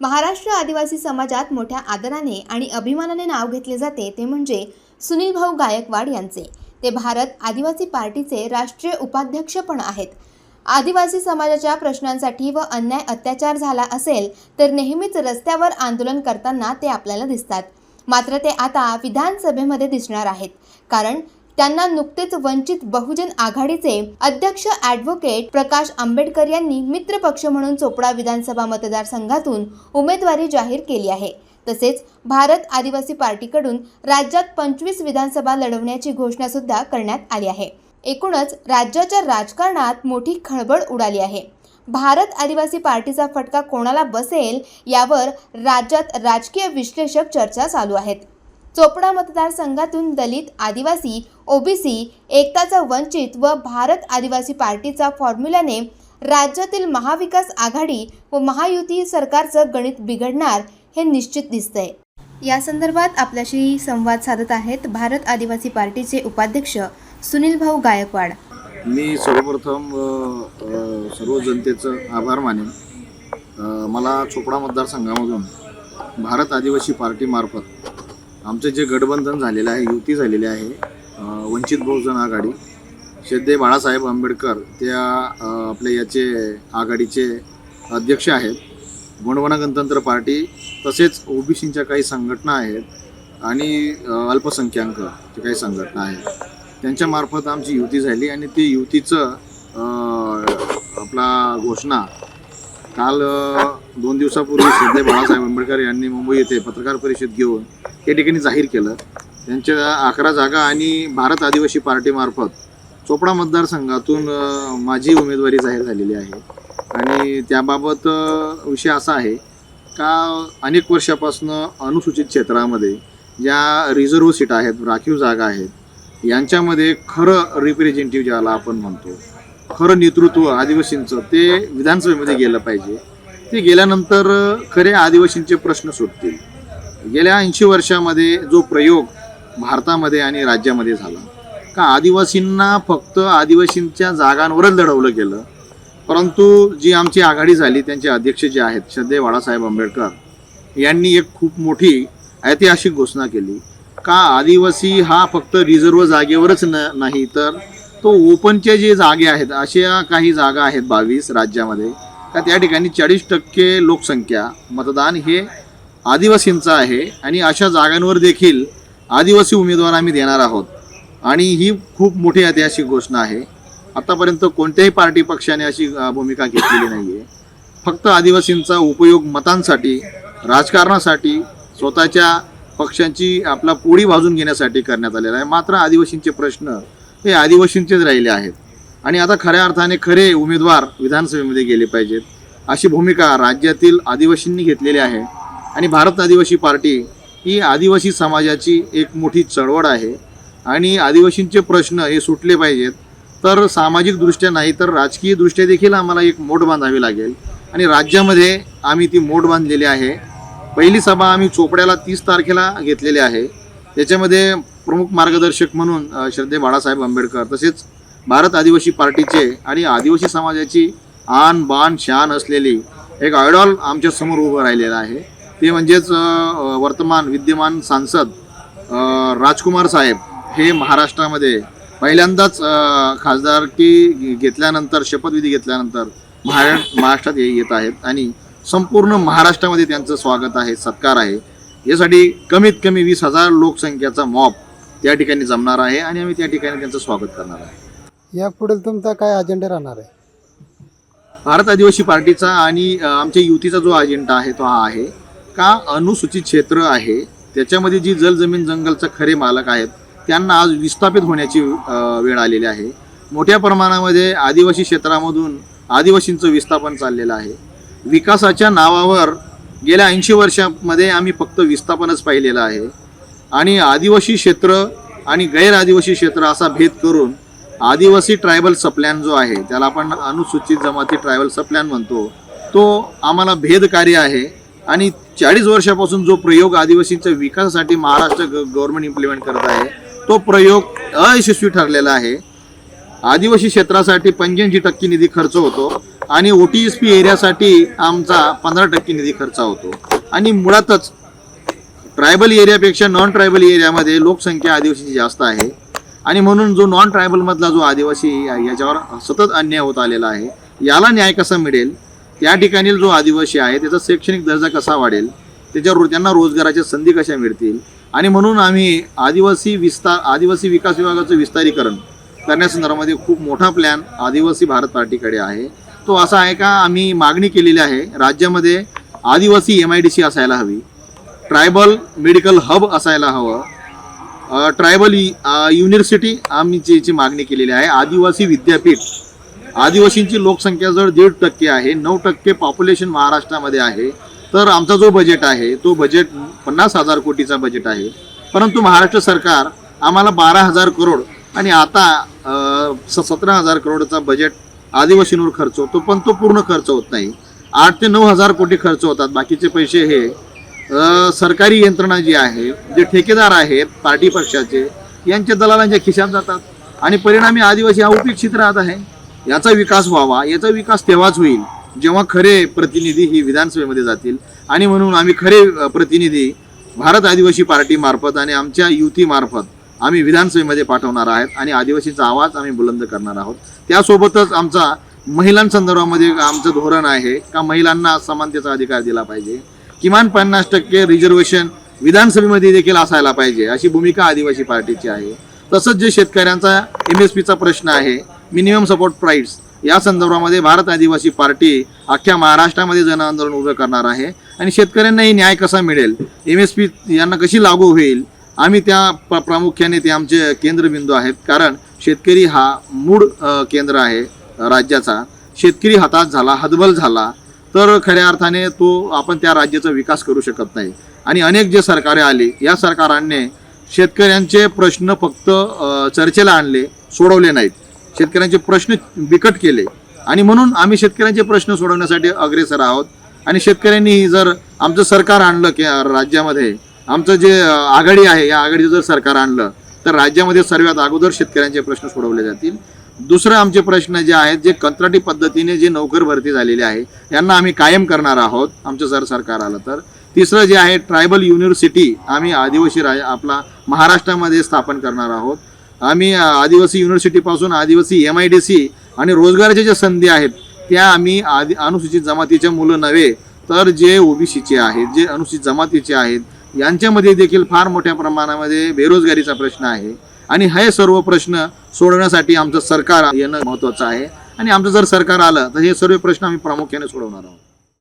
महाराष्ट्र आदिवासी समाजात मोठ्या आदराने आणि अभिमानाने नाव घेतले जाते ते म्हणजे सुनील भाऊ गायकवाड यांचे. ते भारत आदिवासी पार्टीचे राष्ट्रीय उपाध्यक्ष पण आहेत. आदिवासी समाजाच्या प्रश्नांसाठी व अन्याय अत्याचार झाला असेल तर नेहमीच रस्त्यावर आंदोलन करताना ते आपल्याला दिसतात. मात्र ते आता विधानसभेमध्ये दिसणार आहेत. कारण त्यांना नुकतेच वंचित बहुजन आघाडीचे अध्यक्ष ॲडव्होकेट प्रकाश आंबेडकर यांनी मित्रपक्ष म्हणून चोपडा विधानसभा मतदारसंघातून उमेदवारी जाहीर केली आहे. तसेच भारत आदिवासी पार्टीकडून राज्यात पंचवीस विधानसभा लढवण्याची घोषणा सुद्धा करण्यात आली आहे. एकूणच राज्याच्या राजकारणात मोठी खळबळ उडाली आहे. भारत आदिवासी पार्टीचा फटका कोणाला बसेल यावर राज्यात राजकीय विश्लेषक चर्चा चालू आहेत. चोपडा मतदारसंघातून दलित आदिवासी ओबीसी एकताचा वंचित व भारत आदिवासी पार्टीचा फॉर्म्युल्याने राज्यातील महाविकास आघाडी व महायुती सरकारचं गणित बिघडणार हे निश्चित दिसतंय. या संदर्भात आपल्याशी संवाद साधत आहेत भारत आदिवासी पार्टीचे उपाध्यक्ष सुनील भाऊ गायकवाड. मी सर्वप्रथम सर्व जनतेचं आभार मानेन. मला चोपडा मतदारसंघामधून भारत आदिवासी पार्टीमार्फत आमचं जे गठबंधन झालेलं आहे युती झालेली आहे वंचित बहुजन आघाडी श्रद्धे बाळासाहेब आंबेडकर त्या आपल्या याचे आघाडीचे अध्यक्ष आहेत. गोंडवना गणतंत्र पार्टी तसेच ओबीसींच्या काही संघटना आहेत आणि अ, अल्पसंख्याक काही संघटना आहेत. त्यांच्यामार्फत आमची युती झाली आणि ती युतीचं आपला घोषणा काल दोन दिवसापूर्वी श्रद्धे बाळासाहेब आंबेडकर यांनी मुंबई येथे पत्रकार परिषद घेऊन या ठिकाणी जाहीर केलं. त्यांच्या अकरा जागा आणि भारत आदिवासी पार्टीमार्फत चोपडा मतदारसंघातून माझी उमेदवारी जाहीर झालेली आहे. आणि त्याबाबत विषय असा आहे का अनेक वर्षापासून अनुसूचित क्षेत्रामध्ये ज्या रिझर्व्ह सीट आहेत राखीव जागा आहेत यांच्यामध्ये खरं रिप्रेझेंटेटिव्ह ज्याला आपण म्हणतो खरं नेतृत्व आदिवासींचं ते विधानसभेमध्ये गेलं पाहिजे. ते गेल्यानंतर खरे आदिवासींचे प्रश्न सुटतील. गेल्या ऐंशी वर्षामध्ये जो प्रयोग भारतामध्ये आणि राज्यामध्ये झाला का आदिवासींना फक्त आदिवासींच्या जागांवरच लढवलं गेलं परंतु जी आमची आघाडी झाली त्यांचे अध्यक्ष जे आहेत श्रद्धे बाळासाहेब आंबेडकर यांनी एक खूप मोठी ऐतिहासिक घोषणा केली का आदिवासी हा फक्त रिझर्व जागेवरच न नाही तर तो ओपनचे जे जागे आहेत अशा काही जागा आहेत बावीस राज्यामध्ये का त्या ठिकाणी चाळीस टक्के लोकसंख्या मतदान हे आदिवासींचं आहे आणि अशा जागांवर देखील आदिवासी उमेदवार आम्ही देणार आहोत. आणि ही खूप मोठी ऐतिहासिक घोषणा आहे. आतापर्यंत कोणत्याही पार्टी पक्षाने अशी भूमिका घेतलेली नाही आहे फक्त आदिवासींचा उपयोग मतांसाठी राजकारणासाठी स्वतःच्या पक्षांची आपला पोळी भाजून घेण्यासाठी करण्यात आलेला आहे. मात्र आदिवासींचे प्रश्न हे आदिवासींचेच राहिले आहेत. आणि आता खऱ्या अर्थाने खरे उमेदवार विधानसभेमध्ये गेले पाहिजेत. अशी भूमिका राज्यातील आदिवासींनी घेतलेली आहे. आणि भारत आदिवासी पार्टी ही आदिवासी समाजाची एक मोठी चळवळ आहे. आणि आदिवासींचे प्रश्न हे सुटले पाहिजेत. तर सामाजिकदृष्ट्या नाही तर राजकीयदृष्ट्या देखील आम्हाला एक मोठ बांधावी लागेल. आणि राज्यामध्ये आम्ही ती मोठ बांधलेली आहे. पहिली सभा आम्ही चोपड्याला तीस तारखेला घेतलेली आहे. त्याच्यामध्ये प्रमुख मार्गदर्शक म्हणून श्रद्धे बाळासाहेब आंबेडकर तसेच भारत आदिवासी पार्टीचे आणि आदिवासी समाजाची आन बान शान असलेली एक आयडॉल आमच्यासमोर उभं राहिलेलं आहे. ते म्हणजेच वर्तमान विद्यमान सांसद राजकुमार साहेब हे महाराष्ट्रामध्ये पहिल्यांदाच खासदारकी घेतल्यानंतर शपथविधी घेतल्यानंतर महारा महाराष्ट्रात येत आहेत आणि संपूर्ण महाराष्ट्रामध्ये त्यांचं स्वागत आहे सत्कार आहे. यासाठी कमीत कमी वीस हजार लोकसंख्येचा मॉब त्या ठिकाणी जमणार आहे आणि आम्ही त्या ठिकाणी त्यांचं स्वागत करणार आहे. यापुढे तुमचा काय अजेंडा राहणार आहे? भारत आदिवासी पार्टीचा आणि अ, आमच्या युतीचा जो अजेंडा आहे तो हा आहे. का अनुसूचित क्षेत्र आहे त्याच्यामध्ये जी जल जमीन जंगलचा खरे मालक आहेत त्यांना आज विस्थापित होण्याची अ, वेळ आलेली आहे. मोठ्या प्रमाणामध्ये आदिवासी क्षेत्रामधून आदिवासींचं विस्थापन चाललेलं आहे. विकासाच्या नावावर गेल्या ऐंशी वर्षामध्ये आम्ही फक्त विस्थापनच पाहिलेलं आहे. आणि आदिवासी क्षेत्र आणि गैर आदिवासी क्षेत्र असा भेद करून आदिवासी ट्रायबल सप्लॅन जो आहे त्याला आपण अनुसूचित जमाती ट्रायबल सप्लॅन म्हणतो तो आम्हाला भेदकार्य आहे. आणि चाळीस वर्षापासून जो प्रयोग आदिवासींच्या विकासासाठी महाराष्ट्र गव्हर्नमेंट इम्प्लिमेंट करत आहे तो प्रयोग अयशस्वी ठरलेला आहे. आदिवासी क्षेत्रासाठी पंच्याऐंशी टक्के निधी खर्च होतो आणि ओ टी एस पी एरियासाठी आमचा पंधरा टक्के निधी खर्च होतो. आणि मुळातच ट्रायबल एरियापेक्षा नॉन ट्रायबल एरियामध्ये लोकसंख्या आदिवासीची जास्त आहे. आणि म्हणून जो नॉन ट्रायबलमधला जो आदिवासी याच्यावर सतत अन्याय होत आलेला आहे. याला न्याय कसा मिळेल? त्या ठिकाणी जो आदिवासी आहे त्याचा शैक्षणिक दर्जा कसा वाढेल? त्याच्यावर त्यांना रोजगाराच्या संधी कशा मिळतील? आणि म्हणून आम्ही आदिवासी विस्तार आदिवासी विकास विभागाचं विस्तारीकरण करण्यासंदर्भामध्ये खूप मोठा प्लॅन आदिवासी भारत पार्टीकडे आहे. तो असा आहे का? आम्ही मागणी केलेली आहे राज्यामध्ये आदिवासी एम आय डी सी असायला हवी. ट्रायबल मेडिकल हब असायला हवं. ट्रायबल युनिव्हर्सिटी आम्ही जी जी मागणी केलेली आहे. आदिवासी विद्यापीठ आदिवासींची लोकसंख्या जर दीड टक्के आहे नऊ टक्के पॉप्युलेशन महाराष्ट्रामध्ये आहे तर आमचा जो बजेट आहे तो बजेट पन्नास हजार कोटीचा बजेट आहे. परंतु महाराष्ट्र सरकार आम्हाला बारा हजार करोड आणि आता स- सतरा हजार करोडचा बजेट आदिवासींवर खर्च होतो पण तो पूर्ण खर्च होत नाही. आठ ते नऊ हजार कोटी खर्च होतात. बाकीचे पैसे हे सरकारी यंत्रणा जी आहे जे ठेकेदार आहेत पार्टी पक्षाचे यांच्या दलालांच्या खिशात जातात. आणि परिणामी आदिवासी हा उपेक्षित राहत आहे. याचा विकास व्हावा याचा विकास तेव्हाच होईल जेव्हा खरे प्रतिनिधी ही विधानसभेमध्ये जातील. आणि म्हणून आम्ही खरे प्रतिनिधी भारत आदिवासी पार्टी मार्फत आणि आमच्या युतीमार्फत आम्ही विधानसभेमध्ये पाठवणार आहेत आणि आदिवासीचा आवाज आम्ही बुलंद करणार आहोत. त्यासोबतच आमचा महिलांसंदर्भामध्ये आमचं धोरण आहे का महिलांना समानतेचा अधिकार दिला पाहिजे. किमान पन्नास टक्के रिझर्वेशन विधानसभेमध्ये देखील असायला पाहिजे अशी भूमिका आदिवासी पार्टीची आहे. तसंच जे शेतकऱ्यांचा एम एस पीचा प्रश्न आहे मिनिमम सपोर्ट प्राईस या संदर्भामध्ये भारत आदिवासी पार्टी अख्ख्या महाराष्ट्रामध्ये जन आंदोलन उभं करणार आहे. आणि शेतकऱ्यांनाही न्याय कसा मिळेल एम एस पी यांना कशी लागू होईल आम्ही त्या प प्रामुख्याने ते आमचे केंद्रबिंदू आहेत. कारण शेतकरी हा मूळ केंद्र आहे राज्याचा. शेतकरी हातात झाला हतबल झाला तर खऱ्या अर्थाने तो आपण त्या राज्याचा विकास करू शकत नाही. आणि अनेक जे सरकारे आली या सरकारांनी शेतकऱ्यांचे प्रश्न फक्त चर्चेला आणले सोडवले नाहीत. शेतकऱ्यांचे प्रश्न बिकट केले. आणि म्हणून आम्ही शेतकऱ्यांचे प्रश्न सोडवण्यासाठी अग्रेसर आहोत. आणि शेतकऱ्यांनी जर आमचं सरकार आणलं की राज्यामध्ये आमचं जे आघाडी आहे या आघाडीचं जर सरकार आणलं तर राज्यामध्ये सर्वात अगोदर शेतकऱ्यांचे प्रश्न सोडवले जातील. दुसरं आमचे प्रश्न जे आहेत जे कंत्राटी पद्धतीने जे नोकर भरती झालेले आहे यांना आम्ही कायम करणार आहोत आमचं जर सरकार आलं तर. तिसरं जे आहे ट्रायबल युनिव्हर्सिटी आम्ही आदिवासी राज आपला महाराष्ट्रामध्ये स्थापन करणार आहोत. आम्ही आदिवासी युनिव्हर्सिटीपासून आदिवासी एम आय डी सी आणि रोजगाराच्या ज्या संधी आहेत त्या आम्ही आदि अनुसूचित जमातीच्या मुलं नव्हे तर जे ओबीसीचे आहेत जे अनुसूचित जमातीचे आहेत यांच्यामध्ये देखील फार मोठ्या प्रमाणामध्ये बेरोजगारीचा प्रश्न आहे. आणि हे सर्व प्रश्न सोडवण्यासाठी आमचं सरकार येणं महत्त्वाचं आहे. आणि आमचं जर सरकार आलं तर हे सर्व प्रश्न आम्ही प्रामुख्याने सोडवणार आहोत.